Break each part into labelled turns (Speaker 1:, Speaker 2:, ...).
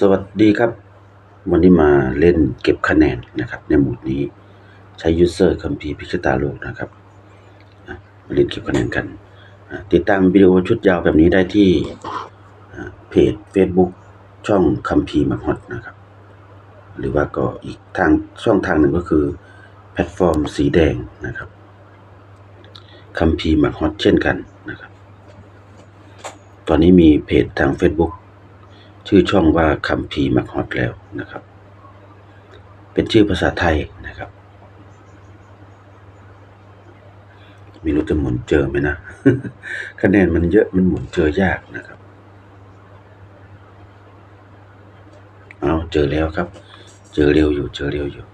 Speaker 1: สวัสดีครับ วันนี้มาเล่นเก็บคะแนนนะครับ ในหมวดนี้ใช้ยูเซอร์คัมภีร์พิชตาโลกนะครับมาเล่นเก็บคะแนนกัน ติดตามวิดีโอชุดยาวแบบนี้ได้ที่เพจ Facebook ช่องคัมภีร์มักฮอตนะครับ หรือว่าก็อีกทางช่องทางหนึ่งก็คือ แพลตฟอร์มสีแดงนะครับคัมภีร์มักฮอตเช่นกันนะครับ ตอนนี้มีเพจทาง Facebook ชื่อช่องว่าคัมภีมักฮอตแล้วนะครับ เป็นชื่อภาษาไทยนะครับไม่รู้จะหมุนเจอไหมนะคะแนนมันเยอะมันหมุนเจอยากนะครับ เอาเจอแล้วครับ เจอเร็วอยู่เจอเร็วอยู่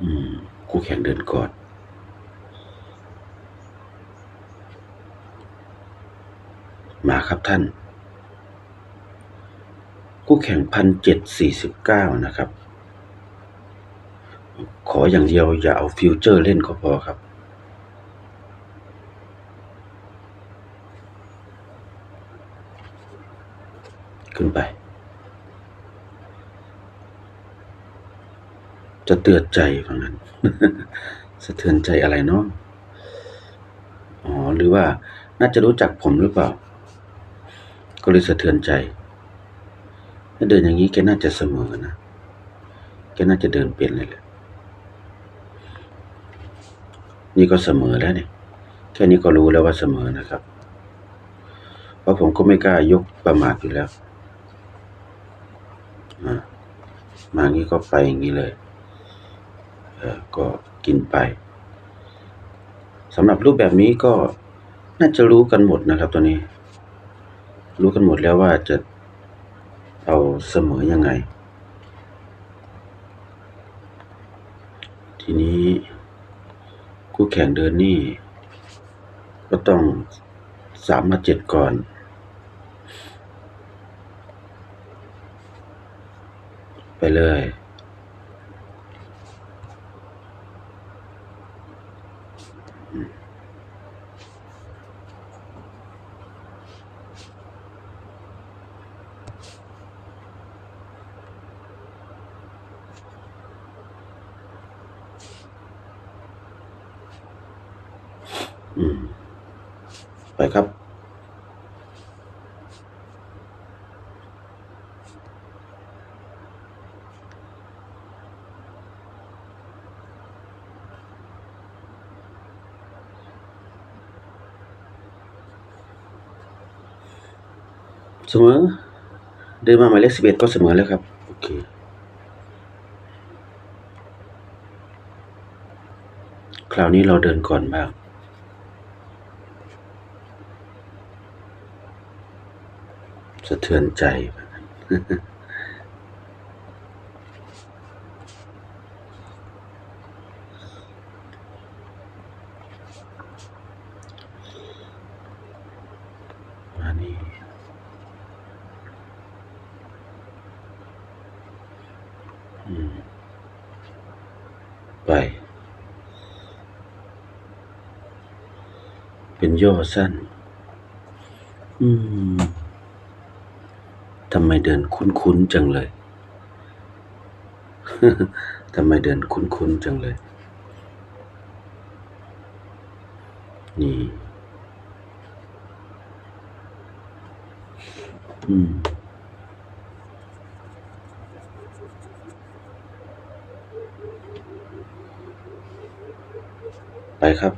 Speaker 1: อืมคู่แข่งเดินก่อน มาครับท่าน คู่แข่งพันเจ็ดสี่สิบเก้านะครับ ขออย่างเดียวอย่าเอาฟิวเจอร์เล่นก็พอครับ ขึ้นไป จะเตือนใจฟังนั้น สะเทือนใจอะไรเนาะอ๋อ หรือว่าน่าจะรู้จักผมหรือเปล่า ก็เลยสะเทือนใจถ้าเดินอย่างนี้แกน่าจะเสมอนะแกน่าจะเดินเป็นเลยแหละนี่ก็เสมอแล้วเนี่ยแค่นี้ก็รู้แล้วว่าเสมอนะครับ เพราะผมก็ไม่กล้ายกประมาทอยู่แล้วมางี้ก็ไปอย่างนี้เลยเออก็กินไปสำหรับรูปแบบนี้ก็น่าจะรู้กันหมดนะครับตัวนี้ รู้กันหมดแล้วว่าจะเอาเสมอยังไง ทีนี้ คู่แข่งเดินนี่ ก็ต้องสามมาเจ็ดก่อน ไปเลย อืม ไปครับ เสมอ เดินมาหมายเลขสิบเอ็ดก็เสมอแล้วครับ โอเคคราวนี้เราเดินก่อนบ้าง สะเทือนใจ มานี่ อืม ไป เป็นย่อสั้น อืมทำไมเดินคุ้นๆจังเลย ทำไมเดินคุ้นๆจังเลย นี่ อืม ไปครับ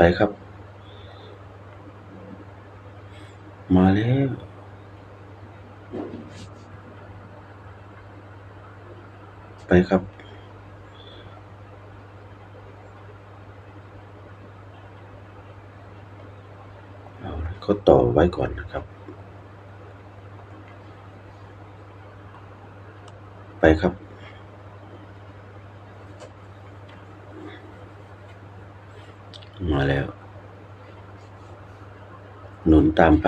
Speaker 1: ไปครับ มาแล้ว ไปครับ เอาละเขาต่อไว้ก่อนนะครับ ไปครับ มาแล้ว หนุนตามไป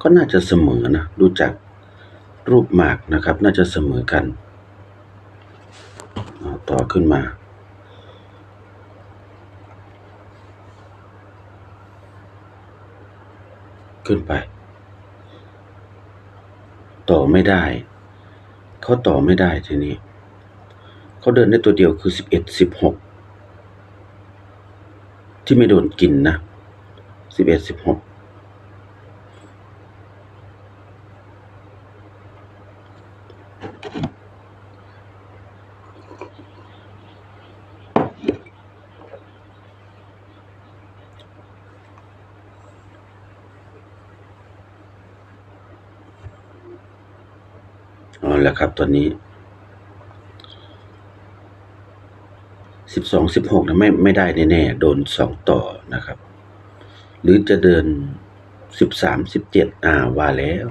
Speaker 1: ก็น่าจะเสมอนะ ดูจากรูปหมากนะครับ น่าจะเสมอกัน ต่อขึ้นมาขึ้นไป ต่อไม่ได้ เขาต่อไม่ได้ทีนี้ เขาเดินได้ตัวเดียวคือสิบเอ็ดสิบหกที่ไม่โดนกินนะสิบเอ็ดสิบหกเอาละครับตอนนี้ สิบสองสิบหกนะไม่ไม่ได้แน่ๆโดนสองต่อนะครับ หรือจะเดินสิบสามสิบเจ็ดอ่าว่าแล้ว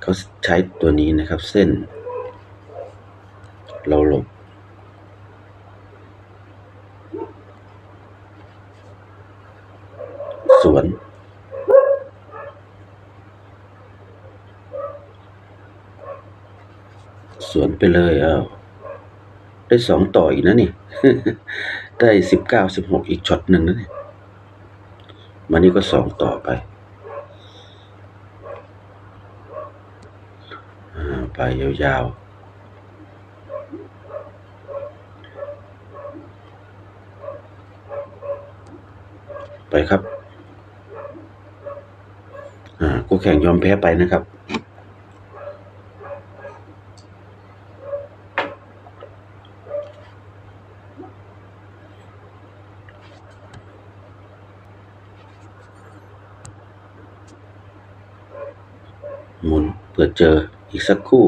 Speaker 1: เขาใช้ตัวนี้นะครับ เส้น เราหลบสวน สวนไปเลยอ้าว ได้สองต่ออีกนะนี่ ได้สิบเก้าสิบหกอีกช็อตหนึ่งนะนี่มานี่ก็สองต่อไปอ่าไปยาวๆไปครับ อ่า กูแข่งยอมแพ้ไปนะครับ หมุน เจออีกสักครู่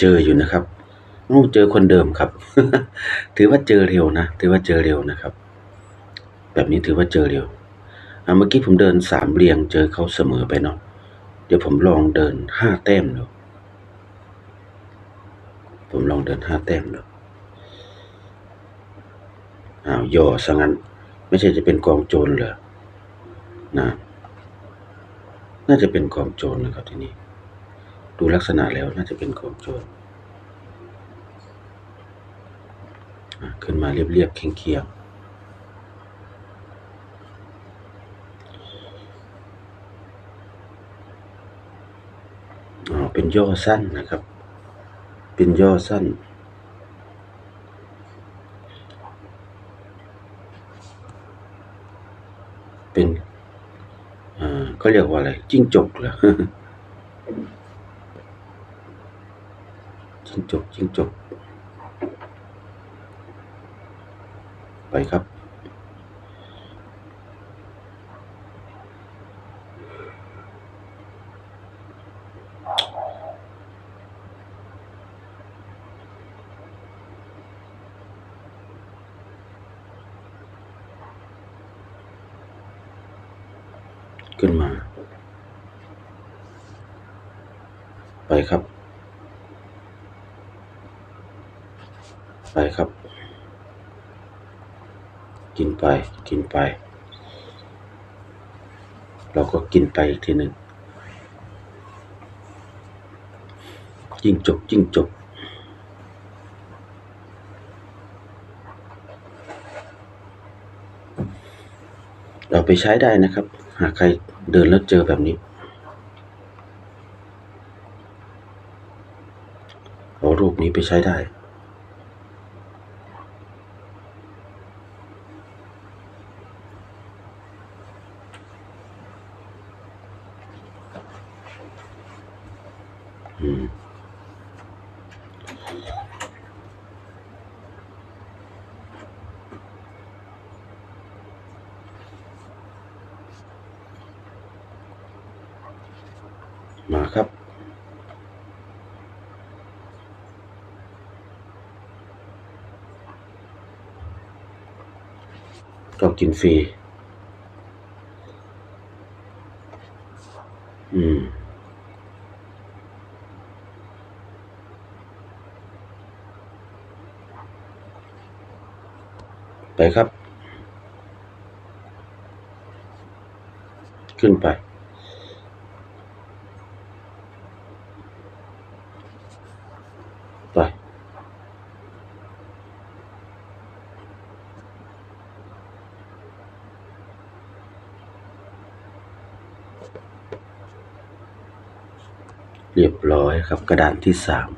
Speaker 1: เจออยู่นะครับอ้เจอคนเดิมครับ ถือว่าเจอเร็วนะ ถือว่าเจอเร็วนะครับ แบบนี้ถือว่าเจอเร็วอ่าเมื่อกี้ผมเดินสามเรียงเจอเขาเสมอไปเนาะ เดี๋ยวผมลองเดินห้าแต้มดู ผมลองเดินห้าแต้มดู อ้าวย่อซะงั้น ไม่ใช่จะเป็นกองโจรเหรอนะน่าจะเป็นกองโจรนะครับที่นี่ดูลักษณะแล้วน่าจะเป็นกองโจรขึ้นมาเรียบๆเคียงๆเป็นย่อสั้นนะครับ เป็นย่อสั้นอ่า เขาเรียกว่าอะไรจิ้งจกเหรอจิ้งจกจิ้งจก ไปครับ ขึ้นมา ไปครับ ไปครับ กินไปกินไป เราก็กินไปอีกทีหนึ่งจิ้งจกจิ้งจกเราไปใช้ได้นะครับ หากใครเดินแล้วเจอแบบนี้เอารูป นี้ไปใช้ได้ อืมมาครับ กินฟรี อืม ไปครับ ขึ้นไป รียบร้อยครับกระดานที่สาม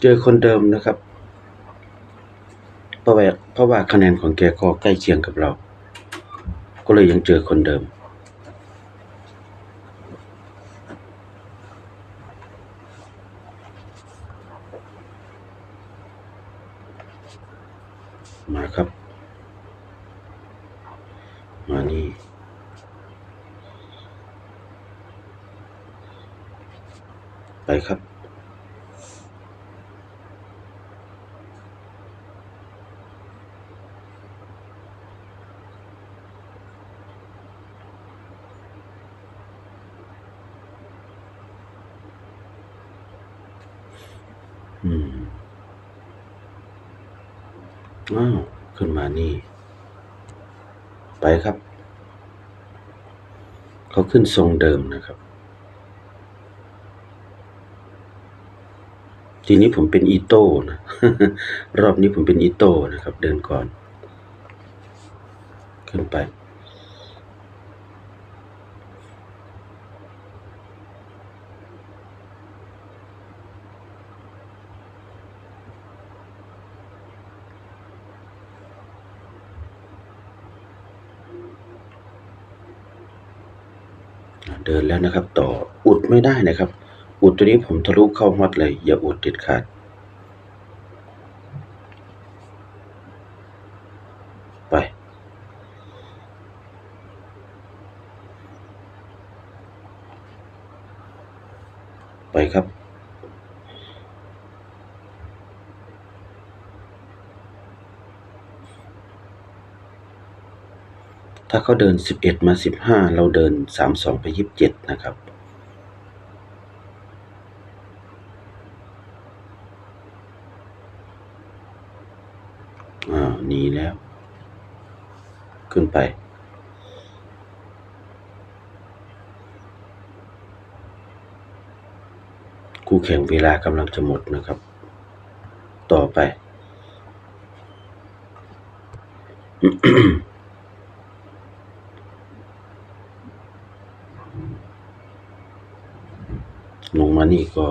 Speaker 1: เจอคนเดิมนะครับเพราะว่าเพราะว่าคะแนนของแกก็ใกล้เคียงกับเรา ก็เลยยังเจอคนเดิม มาครับ มานี่ ไปครับ อืมอ้าวขึ้นมานี่ ไปครับ เขาขึ้นทรงเดิมนะครับ ทีนี้ผมเป็นอีโต้นะรอบนี้ผมเป็นอีโต้นะครับ เดินก่อน ขึ้นไป เดินแล้วนะครับ ต่ออุดไม่ได้นะครับ ดตัวนี้ผมทะลุเข้าฮอตเลย อย่าอุดเด็ดขาด ไป ไปครับถ้าเขาเดิน 11 มา 15 เราเดิน 32 ไป 27 นะครับ อ่า หนีแล้ว ขึ้นไป คู่แข่งเวลากำลังจะหมดนะครับ ต่อไปลงมานี่ก็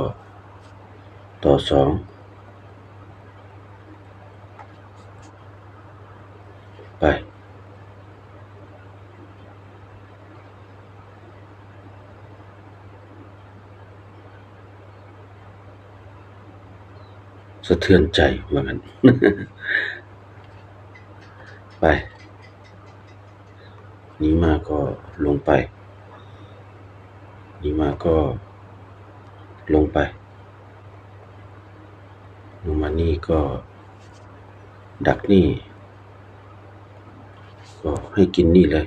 Speaker 1: ต่อสอง ไป สะเทือนใจว่างั้น ไป นี้มาก็ลงไป นี้มาก็ลงไปลงมานี่ก็ดักนี่ ก็ให้กินนี่เลย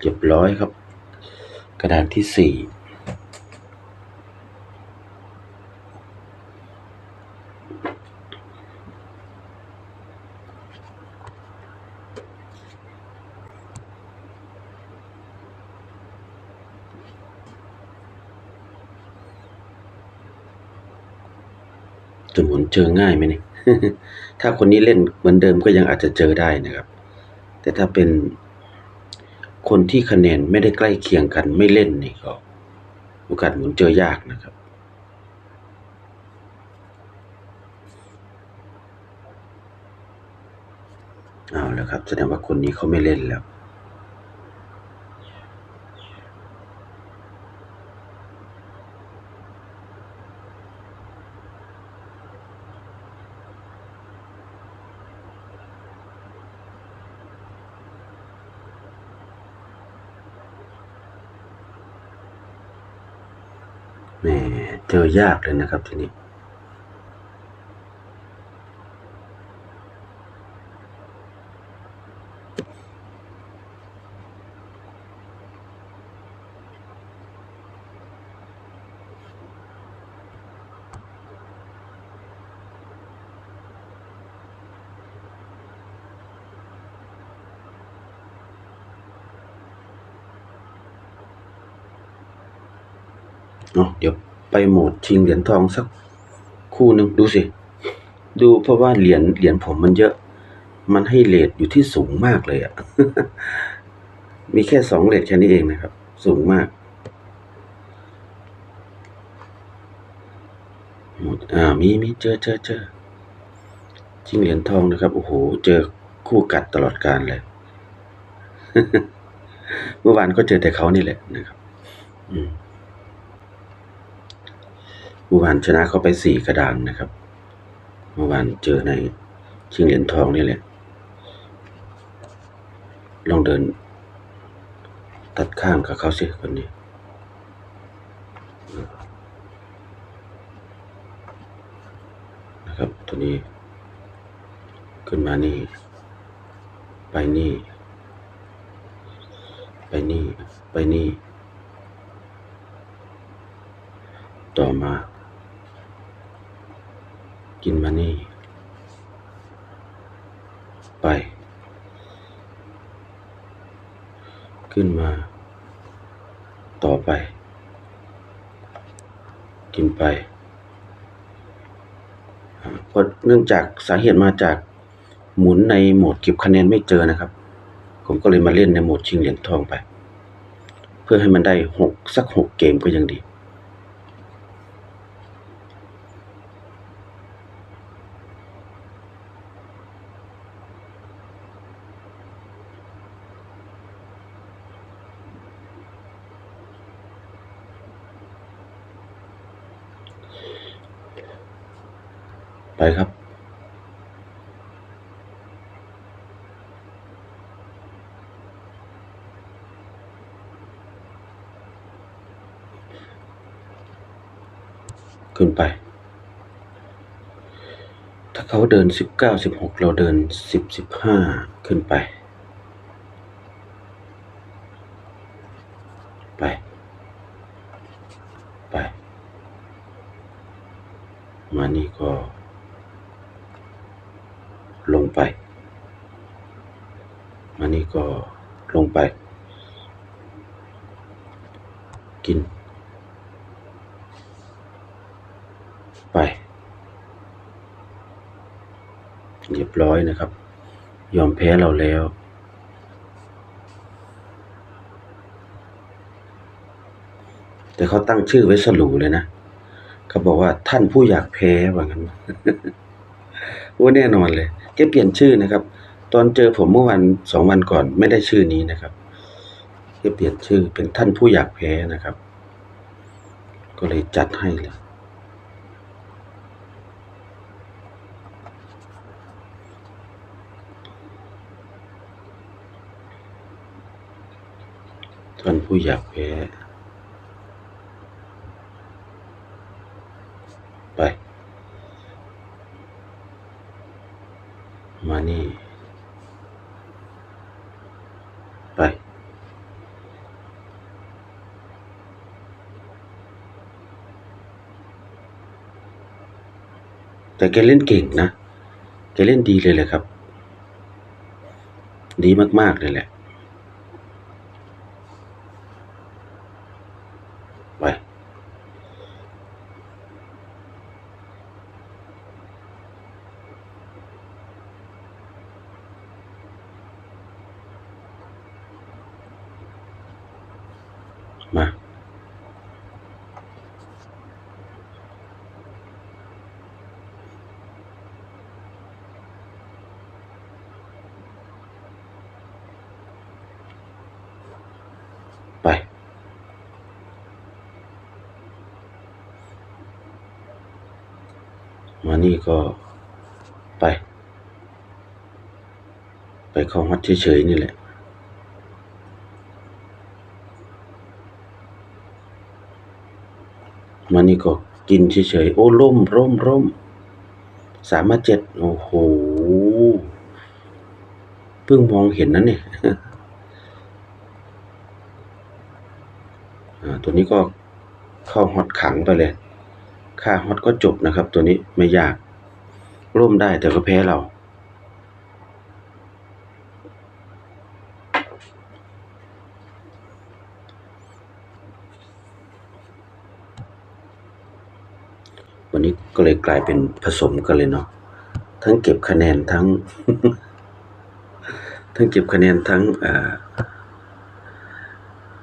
Speaker 1: เรียบร้อยครับ กระดานที่สี่ เจอง่ายไหมเนี่ยถ้าคนนี้เล่นเหมือนเดิมก็ยังอาจจะเจอได้นะครับ แต่ถ้าเป็นคนที่คะแนนไม่ได้ใกล้เคียงกันไม่เล่นนี่ก็โอกาสหมุนเจอยากนะครับ เอาแล้วครับ แสดงว่าคนนี้เขาไม่เล่นแล้ว จอยากเลยนะครับทีนี้ เนาเดี๋ยว ไปโหมดชิงเหรียญทองสักคู่หนึ่งดูสิ ดูเพราะว่าเหรียญเหรียญผมมันเยอะ มันให้เลทอยู่ที่สูงมากเลยอะมีแค่สองเลทแค่นี้เองนะครับ สูงมากหมดอ่ามีมีเจอเจอเจอชิงเหรียญทองนะครับ โอ้โห เจอคู่กัดตลอดการเลย เมื่อวานก็เจอแต่เขานี่แหละนะครับ อืม มื่อวานชนะเขาไปสี่กระดานนะครับ เมื่อวานเจอในชิงเหรียญทองนี่แหละ ลองเดิน ตัดข้างกับเขาสิคนนี้นะครับตัวนี้ ขึ้นมานี่ ไปนี่ ไปนี่ ไปนี่ ต่อมา กินมานี่ ไป ขึ้นมา ต่อไป กินไปเพราะเนื่องจากสาเหตุมาจากหมุนในโหมดเก็บคะแนนไม่เจอนะครับ ผมก็เลยมาเล่นในโหมดชิงเหรียญทองไป เพื่อให้มันได้หกสักหกเกมก็ยังดี ครับขึ้นไป ถ้าเขาเดินสิบเก้าสิบหกเราเดินสิบสิบห้าขึ้นไป ไป ไป มานี่ก็ ลงไป มานี่ก็ลงไป กิน ไป เรียบร้อยนะครับ ยอมแพ้เราแล้วแต่เขาตั้งชื่อไว้สลูเลยนะเขาบอกว่าท่านผู้อยากแพ้ว่างั้นว่าแน่นอนเลยแกเปลี่ยนชื่อนะครับ ตอนเจอผมเมื่อวันสองวันก่อนไม่ได้ชื่อนี้นะครับแกเปลี่ยนชื่อเป็นท่านผู้อยากแพ้นะครับ ก็เลยจัดให้เลย ท่านผู้อยากแพ้ ไป มานี่ ไป แต่แกเล่นเก่งนะ แกเล่นดีเลยแหละครับ ดีมาก ๆ เลยแหละ ไป มา ไป มานี่ก็ไป ไปเข้าฮอตเฉยๆนี่แหละ มานี่ก็กินเฉยๆ โอ้ร่มร่มร่มสามาเจ็ดโอ้โหเพิ่งมองเห็นนะเนี่ยตัวนี้ก็เข้าฮอตขังไปเลย ค่าฮอตก็จบนะครับ ตัวนี้ไม่ยาก ร่วมได้แต่ก็แพ้เราวันนี้ก็เลยกลายเป็นผสมกันเลยเนาะทั้งเก็บคะแนนทั้ง ทั้งเก็บคะแนนทั้งอ่า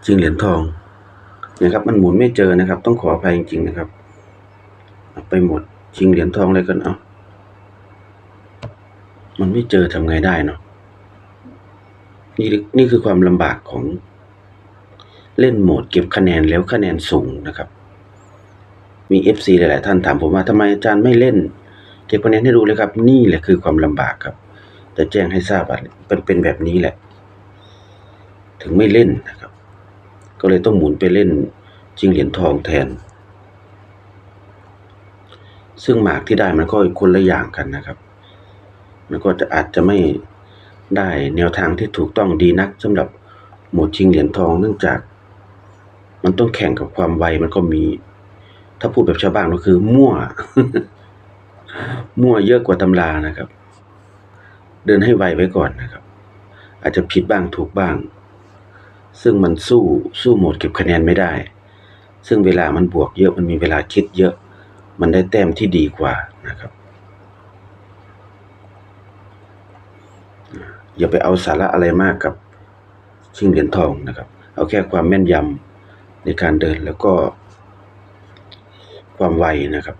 Speaker 1: ชิงเหรียญทองนะครับ มันหมุนไม่เจอนะครับ ต้องขออภัยจริงๆนะครับ ไปหมด ชิงเหรียญทองเลยกันเอามันไม่เจอทำไงได้เนาะนี่นี่คือความลำบากของเล่นโหมดเก็บคะแนนแล้วคะแนนสูงนะครับ มี FC หลาย ๆ ท่านถามผมว่าทำไมอาจารย์ไม่เล่น เก็บคะแนนให้ดูเลยครับ นี่แหละคือความลำบากครับจะแจ้งให้ทราบว่าเป็นเป็นแบบนี้แหละ ถึงไม่เล่นนะครับ ก็เลยต้องหมุนไปเล่นชิงเหรียญทองแทน ซึ่งหมากที่ได้มันก็คนละอย่างกันนะครับ มันก็จะอาจจะไม่ได้แนวทางที่ถูกต้องดีนักสำหรับหมวดชิงเหรียญทองเนื่องจาก มันต้องแข่งกับความไวมันก็มี ถ้าพูดแบบชาวบ้านก็คือ มั่ว มั่วเยอะกว่าตำรานะครับ เดินให้ไวไว้ก่อนนะครับ อาจจะผิดบ้างถูกบ้าง ซึ่งมันสู้สู้หมดเก็บคะแนนไม่ได้ ซึ่งเวลามันบวกเยอะมันมีเวลาคิดเยอะ มันได้แต้มที่ดีกว่านะครับ อย่าไปเอาสาระอะไรมากกับชิงเหรียญทองนะครับ เอาแค่ความแม่นยำในการเดินแล้วก็ความไวนะครับ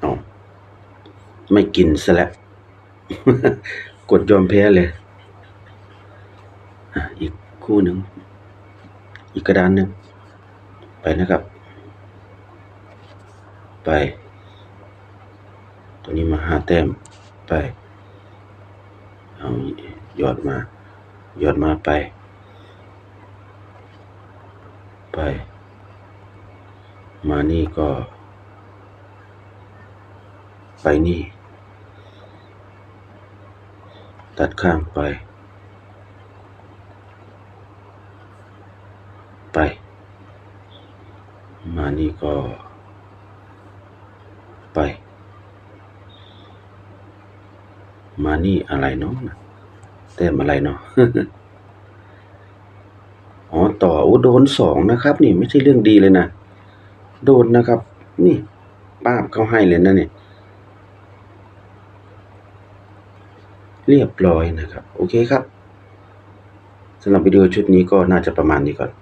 Speaker 1: เอไม่กินซะแล้ว กดยอมแพ้เลย อีกคู่หนึ่ง อีกกระดานหนึ่ง ไปนะครับ ไป ตัวนี้มาห้าแต้ม ไป เอาหยอดมา หยอดมาไป ไป มานี่ก็ ไปนี่ ตัดข้างไป มานี่ก็ ไป มานี่อะไรเนาะแต้มอะไรเนาะอ๋อต่อโอ้โดนสองนะครับ นี่ไม่ใช่เรื่องดีเลยนะ โดนนะครับ นี่ป้าบเขาให้เลยนะเนี่ยเรียบร้อยนะครับ โอเคครับสำหรับวิดีโอชุดนี้ก็น่าจะประมาณนี้ก่อน